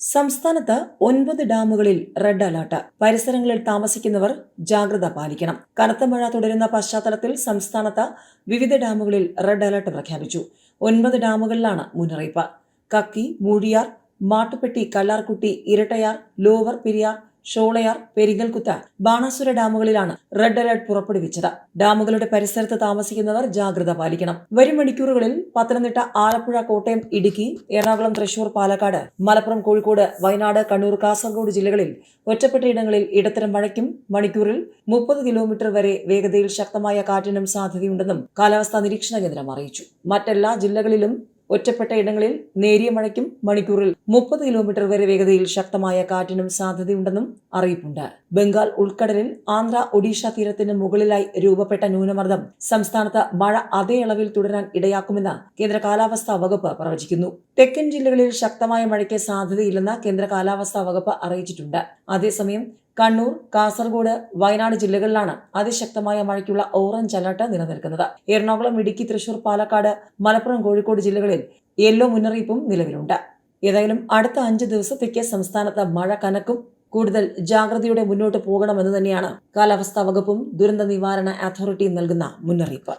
സംസ്ഥാനത്ത് ഒൻപത് ഡാമുകളിൽ റെഡ് അലർട്ട്. പരിസരങ്ങളിൽ താമസിക്കുന്നവർ ജാഗ്രത പാലിക്കണം. കനത്ത മഴ തുടരുന്ന പശ്ചാത്തലത്തിൽ സംസ്ഥാനത്ത് വിവിധ ഡാമുകളിൽ റെഡ് അലർട്ട് പ്രഖ്യാപിച്ചു. ഒൻപത് ഡാമുകളിലാണ് മുന്നറിയിപ്പ്. കക്കി മൂഴിയാർ മാട്ടുപ്പെട്ടി കല്ലാർകുട്ടി ഇരട്ടയാർ ലോവർ പെരിയാർ ഷോളയാർ പെരിങ്ങൽകുത്ത് ബാണാസുര ഡാമുകളിലാണ് റെഡ് അലർട്ട് പുറപ്പെടുവിച്ചത്. ഡാമുകളുടെ പരിസരത്ത് താമസിക്കുന്നവർ ജാഗ്രത പാലിക്കണം. വരും മണിക്കൂറുകളിൽ പത്തനംതിട്ട ആലപ്പുഴ കോട്ടയം ഇടുക്കി എറണാകുളം തൃശൂർ പാലക്കാട് മലപ്പുറം കോഴിക്കോട് വയനാട് കണ്ണൂർ കാസർഗോഡ് ജില്ലകളിൽ ഒറ്റപ്പെട്ടയിടങ്ങളിൽ ഇടത്തരം മഴയ്ക്കും മണിക്കൂറിൽ മുപ്പത് കിലോമീറ്റർ വരെ വേഗതയിൽ ശക്തമായ കാറ്റിനും സാധ്യതയുണ്ടെന്നും കാലാവസ്ഥാ നിരീക്ഷണ കേന്ദ്രം അറിയിച്ചു. മറ്റെല്ലാ ജില്ലകളിലും ഒറ്റപ്പെട്ട ഇടങ്ങളിൽ നേരിയ മഴയ്ക്കും മണിക്കൂറിൽ മുപ്പത് കിലോമീറ്റർ വരെ വേഗതയിൽ ശക്തമായ കാറ്റിനും സാധ്യതയുണ്ടെന്നും അറിയിപ്പുണ്ട്. ബംഗാൾ ഉൾക്കടലിൽ ആന്ധ്ര ഒഡീഷ തീരത്തിന് മുകളിലായി രൂപപ്പെട്ട ന്യൂനമർദ്ദം സംസ്ഥാനത്ത് മഴ അതേ അളവിൽ തുടരാൻ ഇടയാക്കുമെന്ന് കേന്ദ്ര കാലാവസ്ഥാ വകുപ്പ് പ്രവചിക്കുന്നു. തെക്കൻ ജില്ലകളിൽ ശക്തമായ മഴയ്ക്ക് സാധ്യതയില്ലെന്ന് കേന്ദ്ര കാലാവസ്ഥാ വകുപ്പ് അറിയിച്ചിട്ടുണ്ട്. അതേസമയം കണ്ണൂർ കാസർഗോഡ് വയനാട് ജില്ലകളിലാണ് അതിശക്തമായ മഴയ്ക്കുള്ള ഓറഞ്ച് അലർട്ട് നിലനിൽക്കുന്നത്. എറണാകുളം ഇടുക്കി തൃശൂർ പാലക്കാട് മലപ്പുറം കോഴിക്കോട് ജില്ലകളിൽ യെല്ലോ മുന്നറിയിപ്പും നിലവിലുണ്ട്. ഏതായാലും അടുത്ത അഞ്ച് ദിവസത്തേക്ക് സംസ്ഥാനത്ത് മഴ കനക്കും. കൂടുതൽ ജാഗ്രതയോടെ മുന്നോട്ട് പോകണമെന്ന് തന്നെയാണ് കാലാവസ്ഥാ വകുപ്പും ദുരന്ത നിവാരണ അതോറിറ്റിയും നൽകുന്ന മുന്നറിയിപ്പ്.